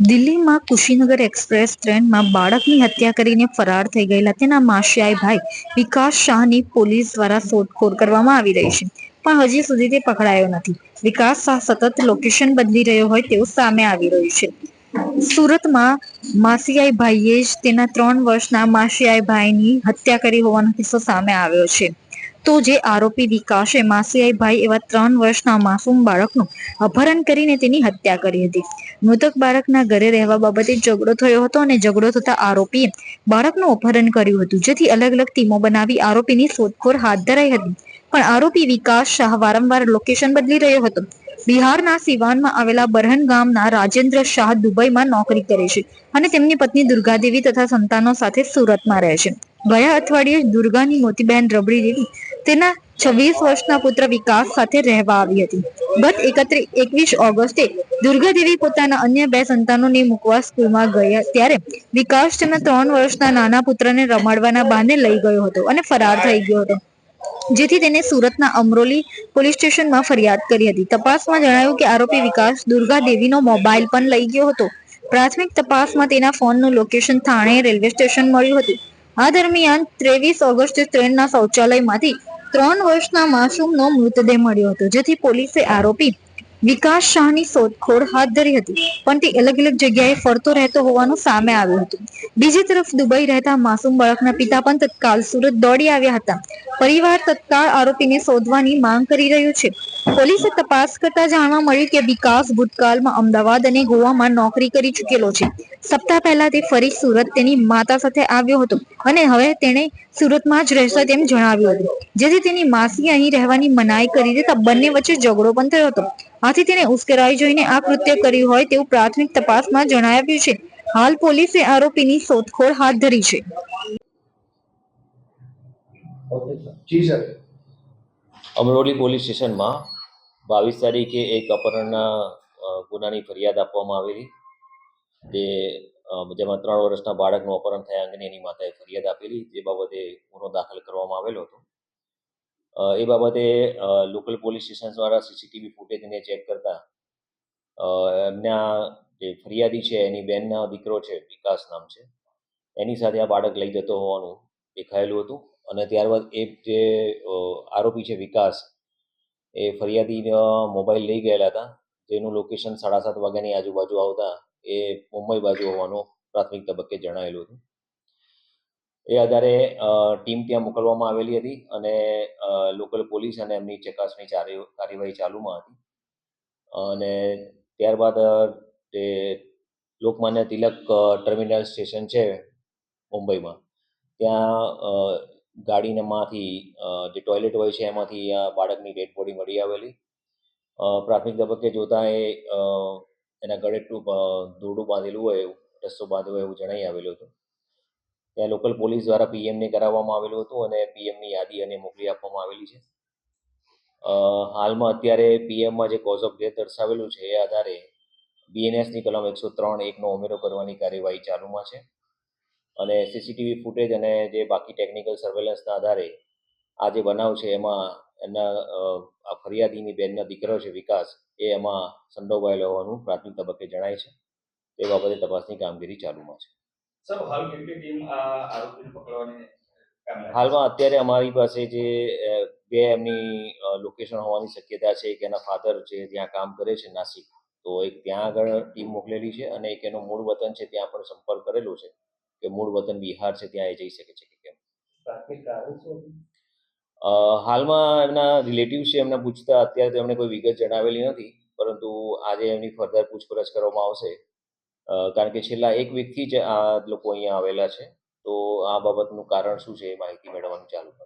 દિલ્હીમાં કુશીનગર એક્સપ્રેસ ટ્રેનમાં બાળકની હત્યા કરીને ફરાર થઈ ગયેલા તેના માશિયાઈ ભાઈ વિકાસ શાહની પોલીસ દ્વારા શોધખોળ કરવામાં આવી રહી છે. પણ હજી સુધી તે પકડાયો નથી. વિકાસ શાહ સતત લોકેશન બદલી રહ્યો હોય તેવું સામે આવી રહ્યું છે. સુરતમાં માસિયાઈ ભાઈએ જ તેના ત્રણ વર્ષના માસિયાઈ ભાઈની હત્યા કરી હોવાનો કિસ્સો સામે આવ્યો છે. તો જે આરોપી વિકાસે માસિયાઈ ભાઈ એવા ત્રણ વર્ષના માસૂમ બાળકનું અપહરણ કરીને તેની હત્યા કરી હતી. મૃતક બાળકના ઘરે રહેવા બાબતે ઝઘડો થયો હતો અને ઝઘડો થતા આરોપીએ બાળકનું અપહરણ કર્યું હતું, જેથી અલગ અલગ ટીમો બનાવી આરોપીની શોધખોળ હાથ ધરાઈ હતી. પણ આરોપી વિકાસ શાહ વારંવાર લોકેશન બદલી રહ્યો હતો. બિહારના સિવાનમાં આવેલા બરહન ગામના રાજેન્દ્ર શાહ દુબઈમાં નોકરી કરે છે અને તેમની પત્ની દુર્ગાદેવી તથા સંતાનો સાથે સુરતમાં રહે છે. ગયા અઠવાડિયે દુર્ગાની મોતીબહેન રબડી દેવી તેના છવ્વીસ વર્ષના પુત્ર વિકાસ સાથે રહેવા આવી હતી. ગત એકત્રીસ એકવીસ ઓગસ્ટે દુર્ગાદેવી પોતાના અન્ય બે સંતાનોને મૂકવા સ્કૂલમાં ગયા ત્યારે વિકાસ તેના ત્રણ વર્ષના નાના પુત્રને રમાડવાના બહાને લઈ ગયો હતો અને ફરાર થઈ ગયો હતો. જેથી તેને સુરતના અમરોલી પોલીસ સ્ટેશનમાં ફરિયાદ કરી હતી. તપાસમાં જણાયું કે આરોપી વિકાસ દુર્ગા દેવીનો મોબાઈલ પણ લઈ ગયો હતો. પ્રાથમિક તપાસમાં તેના ફોનનું લોકેશન થાણે રેલવે સ્ટેશન મળ્યું હતું. આ દરમિયાન ત્રેવીસ ઓગસ્ટે ટ્રેનના શૌચાલયમાંથી ત્રણ વર્ષના માસૂમનો મૃતદેહ મળ્યો હતો. જેથી પોલીસે આરોપી વિકાસ શાહની શોધખોળ હાથ ધરી હતી, પણ તે અલગ અલગ જગ્યાએ ફરતો રહેતો હોવાનું સામે આવ્યું હતું. બીજી તરફ દુબઈ રહેતા માસૂમ બાળકના પિતા પણ તત્કાલ સુરત દોડી આવ્યા હતા. પરિવાર તત્કાળ આરોપીને શોધવાની માંગ કરી રહ્યું છે. પોલીસે તપાસ કરતા જાણવા મળ્યું કે વિકાસ ભૂતકાળમાં અમદાવાદ અને ગોવામાં નોકરી કરી ચૂકેલો છે. સપ્તાહ પહેલા તે ફરી સુરત તેની માતા સાથે આવ્યો હતો અને હવે તેણે સુરતમાં જ રહેશે તેમ જણાવ્યું હતું. જેથી તેની માસી અહીં રહેવાની મનાઈ કરી દેતા બંને વચ્ચે ઝઘડો પણ થયો હતો. આથી તેને ઉશ્કેરાઈ જોઈને આ કૃત્ય કર્યું હોય તેવું પ્રાથમિક તપાસમાં જણાવ્યું છે. હાલ પોલીસે આરોપીની શોધખોળ હાથ ધરી છે. જી સર. અમરોલી પોલીસ સ્ટેશનમાં બાવીસ તારીખે એક અપહરણના ગુનાની ફરિયાદ આપવામાં આવેલી. તે જેમાં ત્રણ વર્ષના બાળકનું અપહરણ થયા અંગેની એની માતાએ ફરિયાદ આપેલી, જે બાબતે ગુનો દાખલ કરવામાં આવેલો હતો. એ બાબતે લોકલ પોલીસ સ્ટેશન દ્વારા સીસીટીવી ફૂટેજને ચેક કરતા એમના જે ફરિયાદી છે, એની બેનના દીકરો છે, વિકાસ નામ છે, એની સાથે આ બાળક લઈ જતો હોવાનું દેખાયેલું હતું. અને ત્યારબાદ એ જે આરોપી છે, વિકાસ, એ ફરિયાદીનો મોબાઈલ લઈ ગયેલા હતા. જેનું લોકેશન સાડા સાત વાગ્યાની આજુબાજુ આવતા એ મુંબઈ બાજુ હોવાનું પ્રાથમિક તબક્કે જણાયેલું હતું. એ આધારે ટીમ ત્યાં મોકલવામાં આવેલી હતી અને લોકલ પોલીસ અને એમની ચકાસણી કાર્યવાહી ચાલુમાં હતી. અને ત્યારબાદ તે લોકમાન્ય તિલક ટર્મિનલ સ્ટેશન છે મુંબઈમાં. ત્યાં ગાડીનેમાંથી જે ટોયલેટ હોય છે એમાંથી બાળકની ડેડ બોડી મળી આવેલી. પ્રાથમિક તબક્કે જોતાં એ એના ગળે ટૂંક દોરડું બાંધેલું હોય એવું રસ્તો બાંધ્યો હોય એવું જણાઈ આવેલું હતું. ત્યાં લોકલ પોલીસ દ્વારા પીએમને કરાવવામાં આવેલું હતું અને પીએમની યાદી અને મોકલી આપવામાં આવેલી છે. હાલમાં અત્યારે પીએમમાં જે કોઝ ઓફ ડેથ દર્શાવેલું છે એ આધારે બીએનએસની કલમ એકસો ત્રણ એકનો ઉમેરો કરવાની કાર્યવાહી ચાલુમાં છે. અને સીસીટીવી ફૂટેજ અને જે બાકી ટેકનિકલ સર્વેલન્સના આધારે આ જે બનાવ છે એમાં એમના આ ફરિયાદીની બેનના દીકરો છે વિકાસ એ એમાં સંડોવાયેલો હોવાનું પ્રાથમિક તબક્કે જણાય છે. તે બાબતે તપાસની કામગીરી ચાલુમાં છે. સર હાલ કેટલી ટીમ આ આરોપીને પકડવાની? હાલમાં અત્યારે અમારી પાસે જે બે એમની લોકેશન હોવાની શક્યતા છે કે એના ફાધર છે ત્યાં કામ કરે છે નાસિક. તો એક ત્યાં આગળ ટીમ મોકલેલી છે અને એક એનું મૂળ વતન છે ત્યાં પણ સંપર્ક કરેલો છે કે મૂળ વતન બિહાર છે ત્યાં એ જઈ શકે છે કે કેમ. પ્રાથમિક કારણ હાલમાં એમના રિલેટિવ છે, એમને પૂછતા, અત્યારે તો એમણે કોઈ વિગત જણાવેલી નથી, પરંતુ આજે એમની ફર્ધર પૂછપરછ કરવામાં આવશે. કારણ કે છેલ્લા એક વીકથી જ આ લોકો અહીંયા આવેલા છે, તો આ બાબતનું કારણ શું છે એ માહિતી મેળવવાનું ચાલુ છે